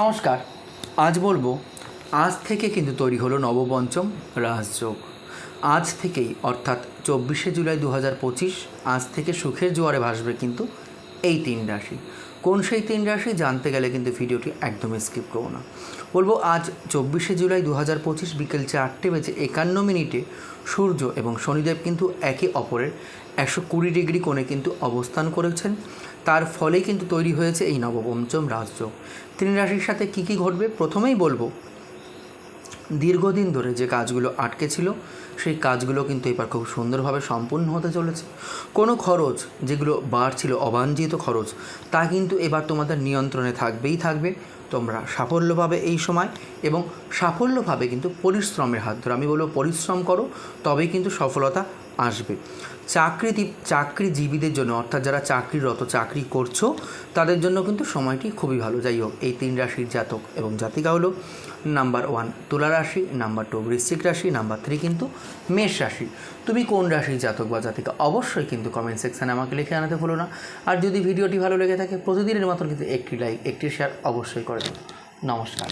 নমস্কার। আজ বলব, আজ থেকে কিন্তু তৈরি হলো নবপঞ্চম রাজযোগ আজ থেকেই, অর্থাৎ চব্বিশে জুলাই দু হাজার পঁচিশ, আজ থেকে সুখের জোয়ারে ভাসবে কিন্তু এই তিন রাশি। কোন সেই তিন রাশি জানতে গেলে কিন্তু ভিডিওটি একদমই স্কিপ করব না। বলব, আজ চব্বিশে জুলাই দু হাজার পঁচিশ বিকেল চারটে বেজে একান্ন মিনিটে সূর্য এবং শনিদেব কিন্তু একে অপরের একশো কুড়ি ডিগ্রি কোণে কিন্তু অবস্থান করেছেন। তার ফলে কিন্তু তৈরি হয়েছে এই নবপঞ্চম রাজযোগ তিন রাশির সাথে কী কী ঘটবে? প্রথমেই বলব দীর্ঘদিন ধরে যে কাজগুলো আটকে ছিল, সেই কাজগুলো কিন্তু এবার খুব সুন্দরভাবে সম্পূর্ণ হতে চলেছে। কোনো খরচ যেগুলো বাড়ছিল, অবাঞ্ছিত খরচ, তা কিন্তু এবার তোমাদের নিয়ন্ত্রণে থাকবেই থাকবে। তোমরা সাফল্য পাবে এই সময় এবং সাফল্য পাবে কিন্তু পরিশ্রমের হাত ধরে। আমি বলব পরিশ্রম করো, তবেই কিন্তু সফলতা আসবে। চাকরি চাকরিজীবীদের জন্য, অর্থাৎ যারা চাকরিরত, চাকরি করছ, তাদের জন্য কিন্তু সময়টি খুবই ভালো। যাই হোক, এই তিন রাশির জাতক এবং জাতিকা হলো নাম্বার ওয়ান তুলা রাশি, নাম্বার টু বৃশ্চিক রাশি, নাম্বার থ্রি কিন্তু মেষ রাশি। তুমি কোন রাশির জাতক বা জাতিকা, অবশ্যই কিন্তু কমেন্ট সেকশানে আমাকে লিখে আনাতে ভুলো না। আর যদি ভিডিওটি ভালো লেগে থাকে, প্রতিদিনের মতন কিন্তু একটি লাইক একটি শেয়ার অবশ্যই করে নমস্কার।